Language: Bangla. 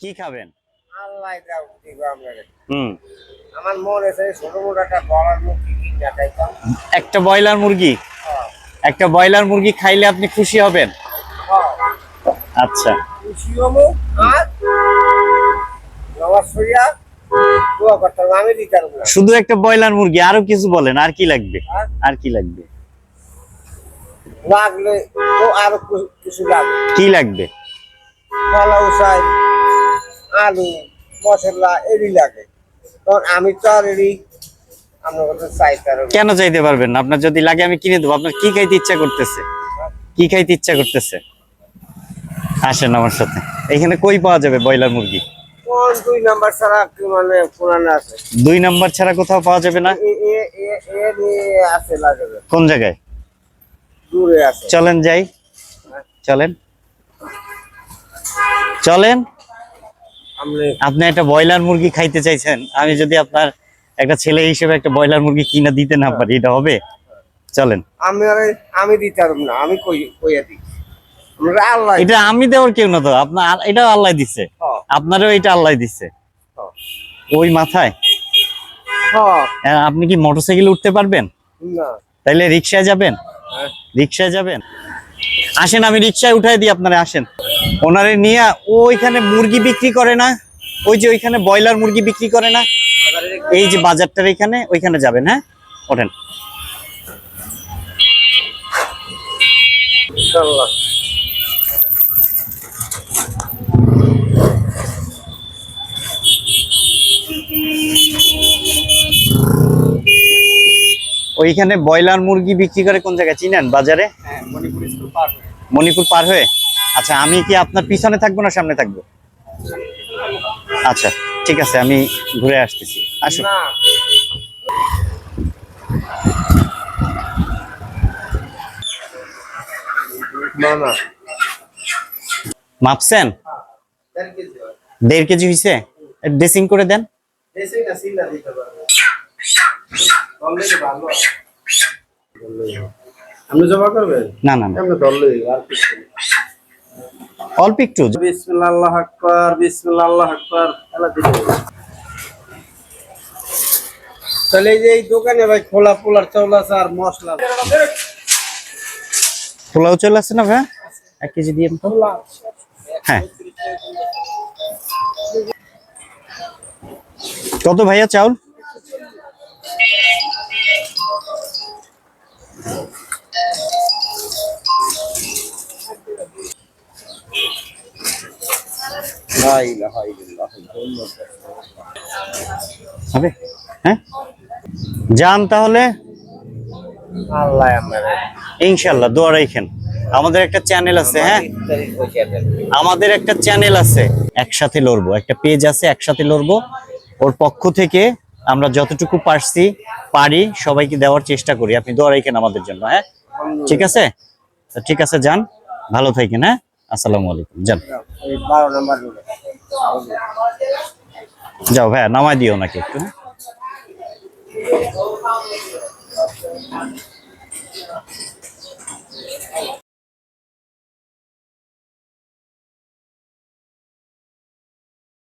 কি খাবেন? আল্লাহ দাও দিব আপনাকে হুম। আমার মনে আছে ছোট মোটো একটা বলার মুখ কিনা খাইতাম একটা ব্রয়লার মুরগি? হ্যাঁ। একটা ব্রয়লার মুরগি খাইলে আপনি খুশি হবেন? হ্যাঁ। আচ্ছা। খুশি হব আর নামাজ দোয়া করতাম আমি দিতাম শুধু একটা ব্রয়লার মুরগি আরও কিছু বলেন আর কি লাগবে? আর? কি লাগবে? লাগলে তো আরও কিছু- কিছু লাগবে। কি লাগবে? কলা উসাই আলু মশলা এরই লাগে। তখন আমি তো আর এরই আপনার কথা চাইতাম কেন চাইতে পারবেন আপনার যদি লাগে আমি কিনে দেবো। আপনার কি খাইতে ইচ্ছা করতেছে? কি খাইতে ইচ্ছা করতেছে? আসেন আমার সাথে। এখানে কই পাওয়া যাবে ব্রয়লার মুরগি? দুই নাম্বার ছাড়া মানে পুরানো আছে? দুই নাম্বার ছাড়া কোথাও পাওয়া যাবে না? এ এ এ এ আছে কোন জায়গায়? দূরে আছে। চলেন যাই। চলেন। চলেন। আপনি আপনি একটা ব্রয়লার মুরগি খাইতে চাইছেন আমি যদি আপনার একটা ছেলে হিসেবে একটা ব্রয়লার মুরগি কিনা দিতে না পারি এটা হবে? চলেন। আমি আমি দিতে পারব না আমি কই কইয়া দিই। আমরা আল্লাহ এটা আমি দেওয়ার কেউ না তো আপনার এটাও আল্লাহ দিছে। হ্যাঁ, আপনারও এটা আল্লাহ দিছে। হ্যাঁ। ওই মাথায়? হ্যাঁ, আপনি কি মোটরসাইকেলে উঠতে পারবেন? না। তাইলে রিক্সায় যাবেন। রিক্সায় যাবেন? আসেন আমি রিক্সায় উঠাই দিই আপনারা আসেন। ওনারে নিয়ে ওইখানে মুরগি বিক্রি করে না ওই যে ওইখানে ব্রয়লার মুরগি বিক্রি করে না এই যে বাজারটার এখানে ওইখানে যাবেন হ্যাঁ? ওঠেন। ওইখানে ব্রয়লার মুরগি বিক্রি করে কোন জায়গায়? চিনেন বাজারে? হ্যাঁ। মণিপুর পার হয়ে। আচ্ছা আমি কি আপনার পিছনে থাকব না সামনে থাকব? আচ্ছা ঠিক আছে আমি ঘুরে আসতেছি। আসুন। মাপছেন? দেড় কেজি হয়। হয়েছে ড্রেসিং করে দেন। না না। অল্প একটু। বিসমিল্লাহ আকবার বিসমিল্লাহ আকবার তাহলে এই যে এই দোকানে ভাই খোলা পোলার চৌলা আর মশলা পোলাও চলে আসছে না ভাই এক কেজি দিয়ে হ্যাঁ। কত ভাইয়া চাউল? হবে? হ্যাঁ? যান তাহলে। আল্লাহ ইনশাল্লাহ দোয়া রাখেন আমাদের একটা চ্যানেল আছে হ্যাঁ? আমাদের একটা চ্যানেল আছে একসাথে লড়বো। একটা পেজ আছে একসাথে লড়বো। ওর পক্ষ থেকে আমরা যতটুকু পারছি পারি সবাইকে দেওয়ার চেষ্টা করি। আপনি দোয়া রাখেন আমাদের জন্য হ্যাঁ? ঠিক আছে? ঠিক আছে যান। ভালো থাকেন হ্যাঁ? আসসালামু আলাইকুম যান যাও ভাইয়া নামাই দিও নাকি একটু হ্যাঁ?